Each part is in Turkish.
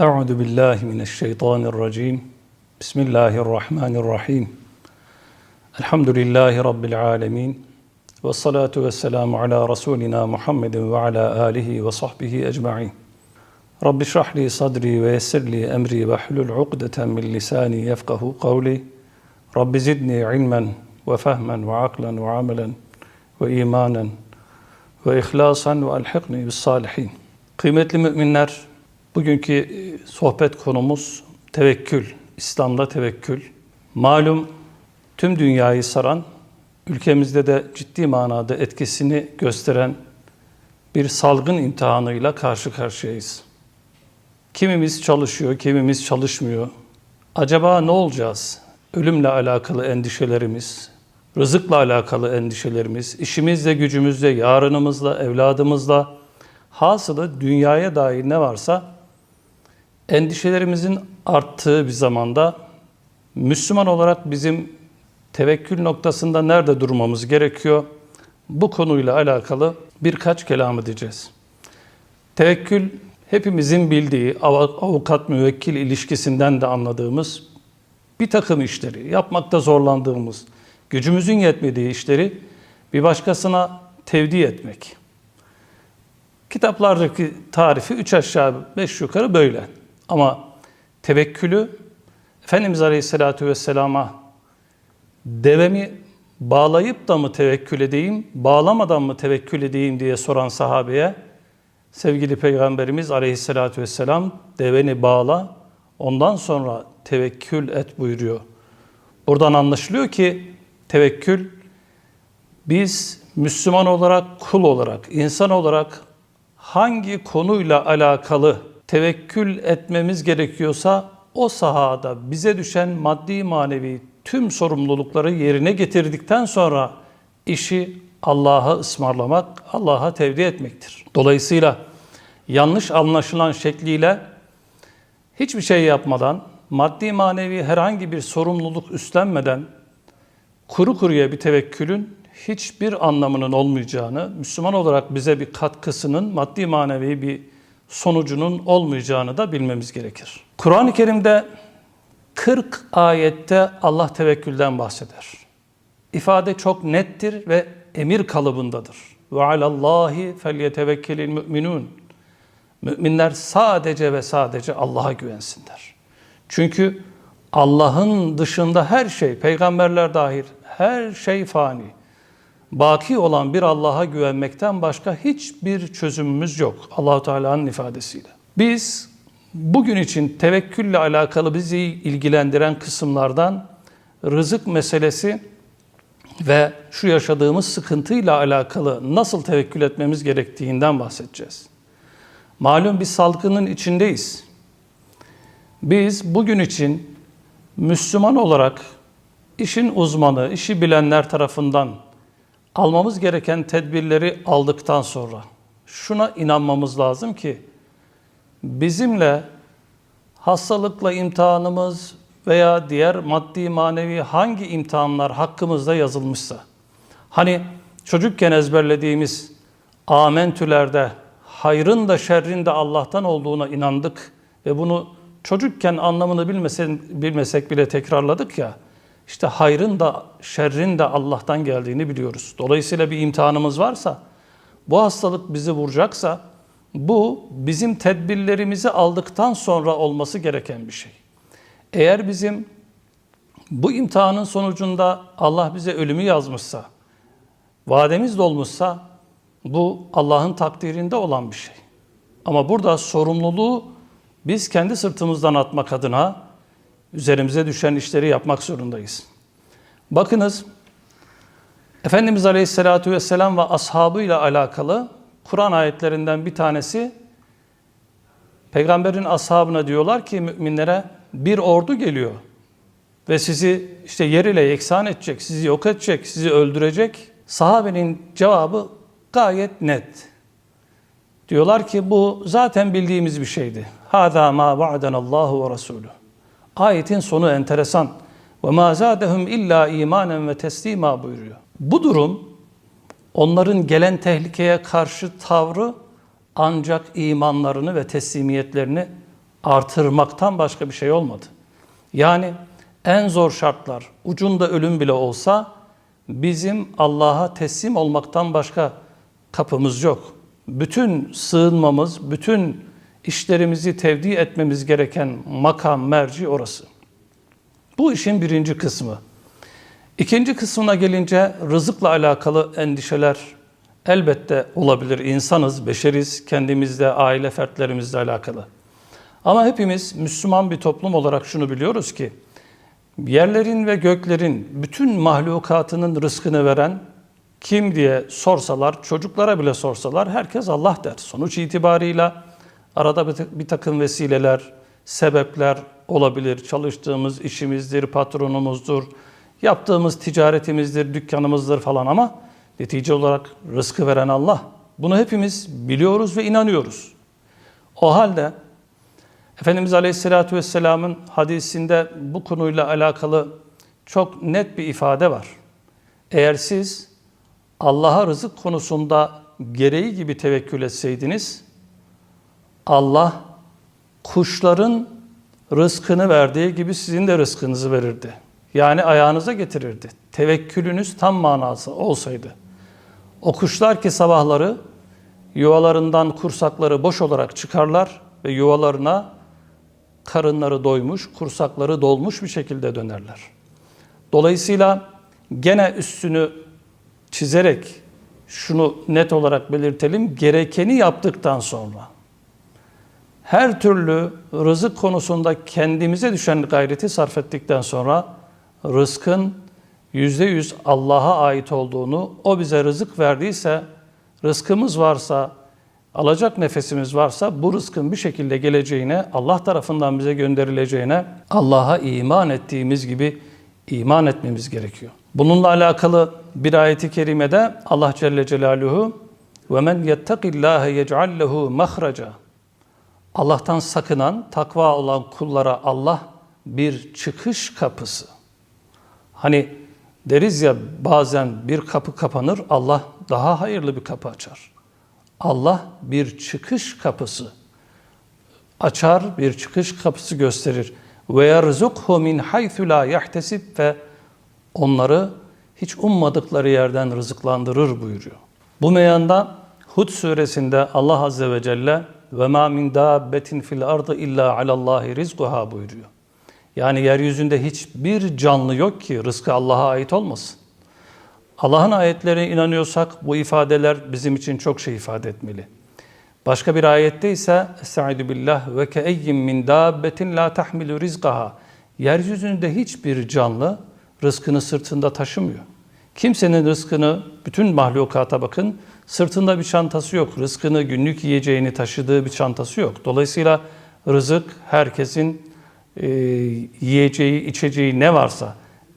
أعوذ بالله من الشيطان الرجيم. بسم الله الرحمن الرحيم. الحمد لله رب العالمين والصلاة والسلام على رسولنا محمد وعلى آله وصحبه أجمعين. رب اشرح لي صدري ويسر لي أمري واحلل عقدة من لساني يفقه قولي. رب زدني علما وفهما وعقلا وعملا وإيمانا وإخلاصا وألحقني بالصالحين. Kıymetli müminler, bugünkü e, sohbet konumuz tevekkül, İslam'da tevekkül. Malum tüm dünyayı saran, ülkemizde de ciddi manada etkisini gösteren bir salgın imtihanıyla karşı karşıyayız. Kimimiz çalışıyor, kimimiz çalışmıyor. Acaba ne olacağız? Ölümle alakalı endişelerimiz, rızıkla alakalı endişelerimiz, işimizle, gücümüzle, yarınımızla, evladımızla, hasılı dünyaya dair ne varsa endişelerimizin arttığı bir zamanda Müslüman olarak bizim tevekkül noktasında nerede durmamız gerekiyor? Bu konuyla alakalı birkaç kelam edeceğiz. Tevekkül hepimizin bildiği avukat müvekkil ilişkisinden de anladığımız bir takım işleri, yapmakta zorlandığımız, gücümüzün yetmediği işleri bir başkasına tevdi etmek. Kitaplardaki tarifi üç aşağı beş yukarı böyle. Ama tevekkülü Efendimiz Aleyhisselatü Vesselam'a devemi bağlayıp da mı tevekkül edeyim, bağlamadan mı tevekkül edeyim diye soran sahabeye sevgili Peygamberimiz Aleyhisselatü Vesselam deveni bağla, ondan sonra tevekkül et buyuruyor. Buradan anlaşılıyor ki tevekkül biz Müslüman olarak, kul olarak, insan olarak hangi konuyla alakalı tevekkül etmemiz gerekiyorsa o sahada bize düşen maddi manevi tüm sorumlulukları yerine getirdikten sonra işi Allah'a ısmarlamak, Allah'a tevdi etmektir. Dolayısıyla yanlış anlaşılan şekliyle hiçbir şey yapmadan, maddi manevi herhangi bir sorumluluk üstlenmeden kuru kuruya bir tevekkülün hiçbir anlamının olmayacağını, Müslüman olarak bize bir katkısının maddi manevi bir sonucunun olmayacağını da bilmemiz gerekir. Kur'an-ı Kerim'de 40 ayette Allah tevekkülden bahseder. İfade çok nettir ve emir kalıbındadır. Ve alallahi felyetevekkelil müminun. Müminler sadece ve sadece Allah'a güvensinler. Çünkü Allah'ın dışında her şey, peygamberler dahil her şey fani baki olan bir Allah'a güvenmekten başka hiçbir çözümümüz yok. Allahu Teala'nın ifadesiyle. Biz bugün için tevekkülle alakalı bizi ilgilendiren kısımlardan rızık meselesi ve şu yaşadığımız sıkıntıyla alakalı nasıl tevekkül etmemiz gerektiğinden bahsedeceğiz. Malum bir salgının içindeyiz. Biz bugün için Müslüman olarak işin uzmanı, işi bilenler tarafından almamız gereken tedbirleri aldıktan sonra şuna inanmamız lazım ki bizimle hastalıkla imtihanımız veya diğer maddi manevi hangi imtihanlar hakkımızda yazılmışsa hani çocukken ezberlediğimiz amentülerde hayrın da şerrin de Allah'tan olduğuna inandık ve bunu çocukken anlamını bilmesek, bilmesek bile tekrarladık ya işte hayrın da şerrin de Allah'tan geldiğini biliyoruz. Dolayısıyla bir imtihanımız varsa, bu hastalık bizi vuracaksa, bu bizim tedbirlerimizi aldıktan sonra olması gereken bir şey. Eğer bizim bu imtihanın sonucunda Allah bize ölümü yazmışsa, vademiz dolmuşsa, bu Allah'ın takdirinde olan bir şey. Ama burada sorumluluğu biz kendi sırtımızdan atmak adına üzerimize düşen işleri yapmak zorundayız. Bakınız Efendimiz Aleyhisselatü Vesselam ve ashabıyla alakalı Kur'an ayetlerinden bir tanesi Peygamberin ashabına diyorlar ki müminlere bir ordu geliyor ve sizi işte yer ile yeksan edecek, sizi yok edecek, sizi öldürecek. Sahabenin cevabı gayet net. Diyorlar ki bu zaten bildiğimiz bir şeydi. Hâzâ mâ va'denallâhu ve rasûlü. Ayetin sonu enteresan. Ve ma zadehum illa imanen ve teslima buyuruyor. Bu durum onların gelen tehlikeye karşı tavrı ancak imanlarını ve teslimiyetlerini artırmaktan başka bir şey olmadı. Yani en zor şartlar, ucunda ölüm bile olsa bizim Allah'a teslim olmaktan başka kapımız yok. Bütün sığınmamız, bütün işlerimizi tevdi etmemiz gereken makam, merci orası. Bu işin birinci kısmı. İkinci kısmına gelince rızıkla alakalı endişeler elbette olabilir. İnsanız, beşeriz, kendimizle, aile fertlerimizle alakalı. Ama hepimiz Müslüman bir toplum olarak şunu biliyoruz ki, yerlerin ve göklerin bütün mahlukatının rızkını veren kim diye sorsalar, çocuklara bile sorsalar herkes Allah der. Sonuç itibarıyla arada bir- takım vesileler, sebepler olabilir. Çalıştığımız işimizdir, patronumuzdur, yaptığımız ticaretimizdir, dükkanımızdır falan ama netice olarak rızkı veren Allah. Bunu hepimiz biliyoruz ve inanıyoruz. O halde Efendimiz Aleyhisselatü Vesselam'ın hadisinde bu konuyla alakalı çok net bir ifade var. Eğer siz Allah'a rızık konusunda gereği gibi tevekkül etseydiniz, Allah kuşların rızkını verdiği gibi sizin de rızkınızı verirdi. Yani ayağınıza getirirdi. Tevekkülünüz tam manası olsaydı. O kuşlar ki sabahları yuvalarından kursakları boş olarak çıkarlar ve yuvalarına karınları doymuş, kursakları dolmuş bir şekilde dönerler. Dolayısıyla gene üstünü çizerek şunu net olarak belirtelim. Gerekeni yaptıktan sonra her türlü rızık konusunda kendimize düşen gayreti sarf ettikten sonra rızkın yüzde yüz Allah'a ait olduğunu, o bize rızık verdiyse, rızkımız varsa, alacak nefesimiz varsa bu rızkın bir şekilde geleceğine, Allah tarafından bize gönderileceğine Allah'a iman ettiğimiz gibi iman etmemiz gerekiyor. Bununla alakalı bir ayeti kerimede Allah Celle Celaluhu ve men yettakillaha yec'al lehu mahraca Allah'tan sakınan, takva olan kullara Allah bir çıkış kapısı. Hani deriz ya bazen bir kapı kapanır, Allah daha hayırlı bir kapı açar. Allah bir çıkış kapısı açar, bir çıkış kapısı gösterir. Ve yerzukhu min haythu la yahtesib ve onları hiç ummadıkları yerden rızıklandırır buyuruyor. Bu meyanda Hud suresinde Allah azze ve celle ve ma min dabbetin fil ardı illa alallahi rizquha buyuruyor. Yani yeryüzünde hiçbir canlı yok ki rızkı Allah'a ait olmasın. Allah'ın ayetlerine inanıyorsak bu ifadeler bizim için çok şey ifade etmeli. Başka bir ayette ise Estaizu billah ve keeyyin min dabbetin la tahmilu rizqaha. Yeryüzünde hiçbir canlı rızkını sırtında taşımıyor. Kimsenin rızkını bütün mahlukata bakın sırtında bir çantası yok. Rızkını günlük yiyeceğini taşıdığı bir çantası yok. Dolayısıyla rızık herkesin e, yiyeceği, içeceği ne varsa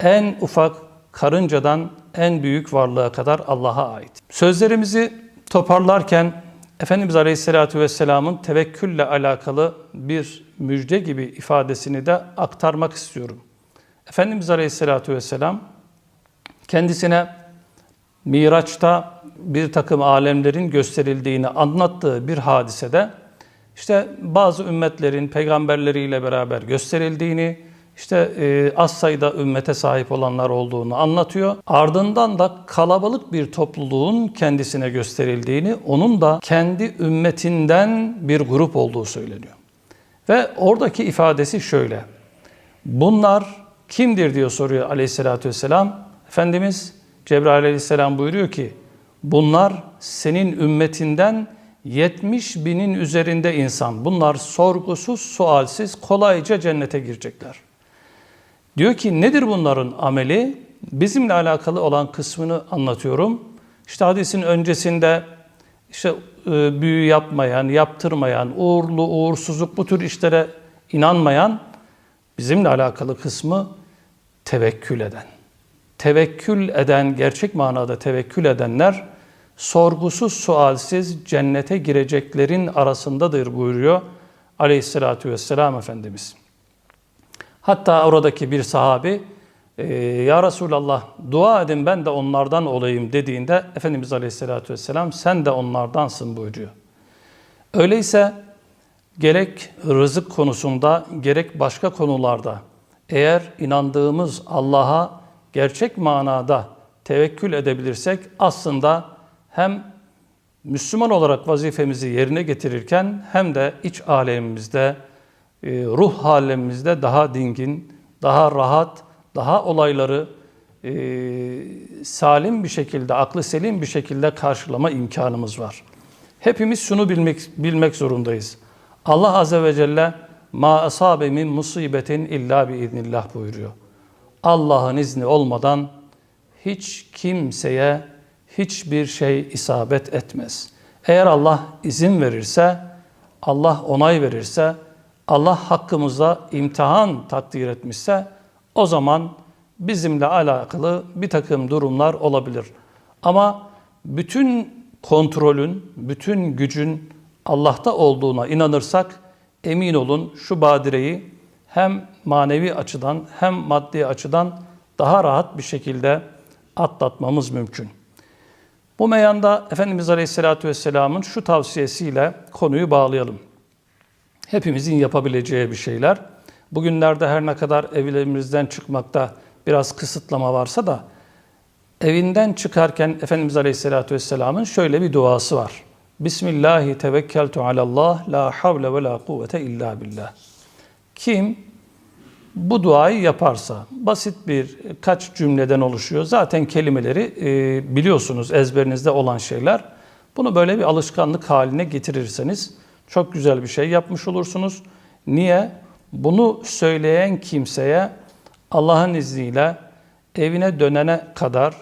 en ufak karıncadan en büyük varlığa kadar Allah'a ait. Sözlerimizi toparlarken Efendimiz Aleyhisselatü Vesselam'ın tevekkülle alakalı bir müjde gibi ifadesini de aktarmak istiyorum. Efendimiz Aleyhisselatü Vesselam kendisine Miraç'ta bir takım alemlerin gösterildiğini anlattığı bir hadisede işte bazı ümmetlerin peygamberleriyle beraber gösterildiğini, işte e, az sayıda ümmete sahip olanlar olduğunu anlatıyor. Ardından da kalabalık bir topluluğun kendisine gösterildiğini, onun da kendi ümmetinden bir grup olduğu söyleniyor. Ve oradaki ifadesi şöyle. Bunlar kimdir diyor soruyor aleyhissalatü vesselam. Efendimiz Cebrail aleyhisselam buyuruyor ki bunlar senin ümmetinden 70 binin üzerinde insan. Bunlar sorgusuz, sualsiz, kolayca cennete girecekler. Diyor ki nedir bunların ameli? Bizimle alakalı olan kısmını anlatıyorum. İşte hadisin öncesinde işte e, büyü yapmayan, yaptırmayan, uğurlu, uğursuzluk bu tür işlere inanmayan bizimle alakalı kısmı tevekkül eden. Tevekkül eden, gerçek manada tevekkül edenler sorgusuz sualsiz cennete gireceklerin arasındadır buyuruyor Aleyhisselatü Vesselam Efendimiz. Hatta oradaki bir sahabi e, ya Resulallah dua edin ben de onlardan olayım dediğinde Efendimiz Aleyhisselatü Vesselam sen de onlardansın buyuruyor. Öyleyse gerek rızık konusunda gerek başka konularda eğer inandığımız Allah'a gerçek manada tevekkül edebilirsek aslında hem Müslüman olarak vazifemizi yerine getirirken hem de iç alemimizde, e, ruh halimizde daha dingin, daha rahat, daha olayları e, salim bir şekilde, aklı selim bir şekilde karşılama imkanımız var. Hepimiz şunu bilmek, bilmek zorundayız. Allah Azze ve Celle ma asabe min musibetin illa bi idnillah buyuruyor. Allah'ın izni olmadan hiç kimseye hiçbir şey isabet etmez. Eğer Allah izin verirse, Allah onay verirse, Allah hakkımızda imtihan takdir etmişse o zaman bizimle alakalı bir takım durumlar olabilir. Ama bütün kontrolün, bütün gücün Allah'ta olduğuna inanırsak emin olun şu badireyi hem manevi açıdan hem maddi açıdan daha rahat bir şekilde atlatmamız mümkün. Bu meyanda Efendimiz Aleyhisselatü Vesselam'ın şu tavsiyesiyle konuyu bağlayalım. Hepimizin yapabileceği bir şeyler. Bugünlerde her ne kadar evlerimizden çıkmakta biraz kısıtlama varsa da evinden çıkarken Efendimiz Aleyhisselatü Vesselam'ın şöyle bir duası var. Bismillahi tevekkeltu alallah la havle ve la kuvvete illa billah. Kim bu duayı yaparsa basit bir kaç cümleden oluşuyor. Zaten kelimeleri e, biliyorsunuz ezberinizde olan şeyler. Bunu böyle bir alışkanlık haline getirirseniz çok güzel bir şey yapmış olursunuz. Niye? Bunu söyleyen kimseye Allah'ın izniyle evine dönene kadar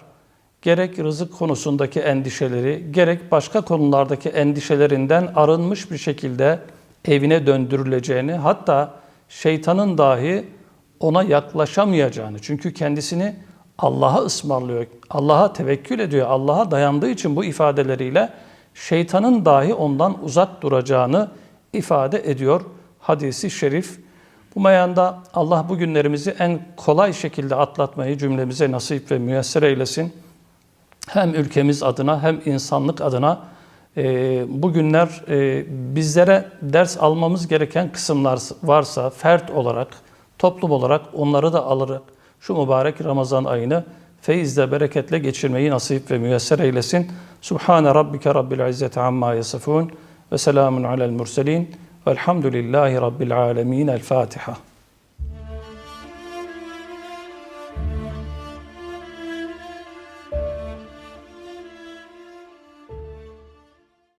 gerek rızık konusundaki endişeleri, gerek başka konulardaki endişelerinden arınmış bir şekilde evine döndürüleceğini, hatta şeytanın dahi ona yaklaşamayacağını, çünkü kendisini Allah'a ısmarlıyor, Allah'a tevekkül ediyor, Allah'a dayandığı için bu ifadeleriyle şeytanın dahi ondan uzak duracağını ifade ediyor hadisi şerif. Bu meyanda Allah bu günlerimizi en kolay şekilde atlatmayı cümlemize nasip ve müyesser eylesin. Hem ülkemiz adına hem insanlık adına e, bu günler e, bizlere ders almamız gereken kısımlar varsa fert olarak, toplum olarak onları da alarak şu mübarek Ramazan ayını feyizle, bereketle geçirmeyi nasip ve müyesser eylesin. Subhane rabbike rabbil izzeti amma yasifun ve selamun alel murselin velhamdülillahi rabbil alemin. El Fatiha.